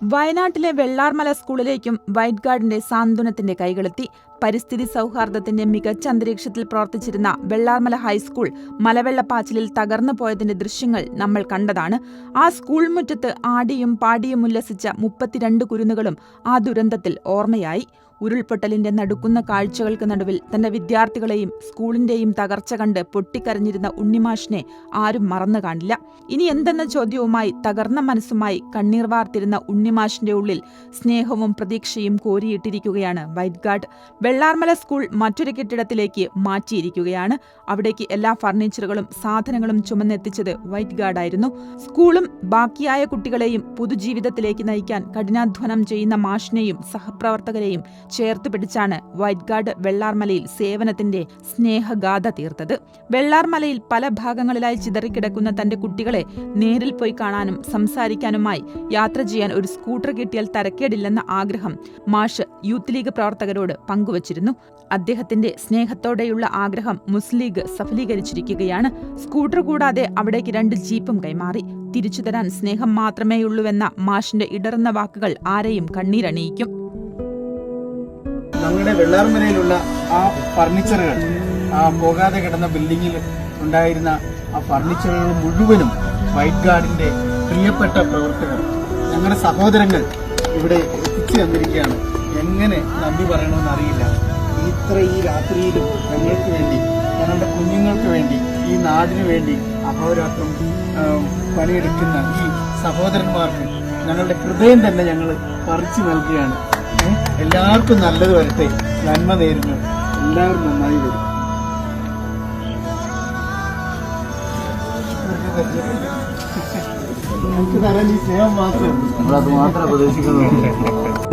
വയനാട്ടിലെ വെള്ളാർമല സ്കൂളിലേക്കും വൈറ്റ് ഗാർഡിന്റെ സാന്ത്വനത്തിന്റെ കൈകളെത്തി പരിസ്ഥിതി സൗഹാർദ്ദത്തിന്റെ മികച്ച അന്തരീക്ഷത്തിൽ പ്രവർത്തിച്ചിരുന്ന വെള്ളാർമല ഹൈസ്കൂൾ മലവെള്ളപ്പാച്ചിലിൽ തകർന്നു പോയതിന്റെ ദൃശ്യങ്ങൾ നമ്മൾ കണ്ടതാണ്. ആ സ്കൂൾ മുറ്റത്ത് ആടിയും പാടിയും ഉല്ലസിച്ച മുപ്പത്തിരണ്ട് കുരുന്നുകളും ആ ദുരന്തത്തിൽ ഓർമ്മയായി. ഉരുൾപൊട്ടലിന്റെ നടുക്കുന്ന കാഴ്ചകൾക്ക് നടുവിൽ തന്റെ വിദ്യാർത്ഥികളെയും സ്കൂളിന്റെയും തകർച്ച കണ്ട് പൊട്ടിക്കരഞ്ഞിരുന്ന ഉണ്ണിമാഷിനെ ആരും മറന്നു കാണില്ല. ഇനി എന്തെന്ന ചോദ്യവുമായി തകർന്ന മനസ്സുമായി കണ്ണീർ വാർത്തിരുന്ന ഉണ്ണിമാഷിന്റെ ഉള്ളിൽ സ്നേഹവും പ്രതീക്ഷയും കോരിയിട്ടിരിക്കുകയാണ് വൈറ്റ് ഗാർഡ് വെള്ളാർമല സ്കൂൾ മറ്റൊരു കെട്ടിടത്തിലേക്ക് മാറ്റിയിരിക്കുകയാണ്. അവിടേക്ക് എല്ലാ ഫർണിച്ചറുകളും സാധനങ്ങളും ചുമന്നെത്തിച്ചത് വൈറ്റ് ഗാർഡായിരുന്നു. സ്കൂളും ബാക്കിയായ കുട്ടികളെയും പുതുജീവിതത്തിലേക്ക് നയിക്കാൻ കഠിനാധ്വാനം ചെയ്യുന്ന മാഷിനെയും സഹപ്രവർത്തകരെയും ചേർത്ത് പിടിച്ചാണ് വൈറ്റ് ഗാർഡ് വെള്ളാർമലയിൽ സേവനത്തിന്റെ സ്നേഹഗാഥ തീർത്തത്. വെള്ളാർമലയിൽ പല ഭാഗങ്ങളിലായി ചിതറിക്കിടക്കുന്ന തന്റെ കുട്ടികളെ നേരിൽ പോയി കാണാനും സംസാരിക്കാനുമായി യാത്ര ചെയ്യാൻ ഒരു സ്കൂട്ടർ കിട്ടിയാൽ തരക്കേടില്ലെന്ന ആഗ്രഹം മാഷ് യൂത്ത് ലീഗ് പ്രവർത്തകരോട് പങ്കുവച്ചിരുന്നു അദ്ദേഹത്തിന്റെ സ്നേഹത്തോടെയുള്ള ആഗ്രഹം മുസ്ലിം ലീഗ് സഫലീകരിച്ചിരിക്കുകയാണ്. സ്കൂട്ടർ കൂടാതെ അവിടേക്ക് രണ്ട് ജീപ്പും കൈമാറി. തിരിച്ചു തരാൻ സ്നേഹം മാത്രമേയുള്ളൂവെന്ന മാഷിന്റെ ഇടർന്ന വാക്കുകൾ ആരെയും കണ്ണീരണിയിക്കും. ഞങ്ങളുടെ വെള്ളാർമലയിലുള്ള ആ ഫർണിച്ചറുകൾ ആ പോകാതെ കിടന്ന ബിൽഡിങ്ങിൽ ഉണ്ടായിരുന്ന ആ ഫർണിച്ചറുകൾ മുഴുവനും വൈറ്റ് ഗാർഡിന്റെ പ്രിയപ്പെട്ട പ്രവർത്തകർ ഞങ്ങളുടെ സഹോദരങ്ങൾ ഇവിടെ എത്തിച്ചു തന്നിരിക്കുകയാണ്. എങ്ങനെ നന്ദി പറയണമെന്ന് അറിയില്ല. ഇത്ര ഈ രാത്രിയിലും ഞങ്ങൾക്ക് വേണ്ടി ഞങ്ങളുടെ കുഞ്ഞുങ്ങൾക്ക് വേണ്ടി ഈ നാടിനു വേണ്ടി അഹോരാത്രം പണിയെടുക്കുന്ന ഈ സഹോദരന്മാർക്ക് ഞങ്ങളുടെ ഹൃദയം തന്നെ ഞങ്ങൾ പറിച്ചു നൽകുകയാണ്. എല്ലാവർക്കും നല്ലത് വരട്ടെ. നന്മ നേരുന്നു. എല്ലാവരും നന്നായി വരും. നമുക്ക് തരാൻ ഈ സ്നേഹം മാത്രം. നമ്മളത് മാത്രമേ പ്രതീക്ഷിക്കുന്നുള്ളൂ.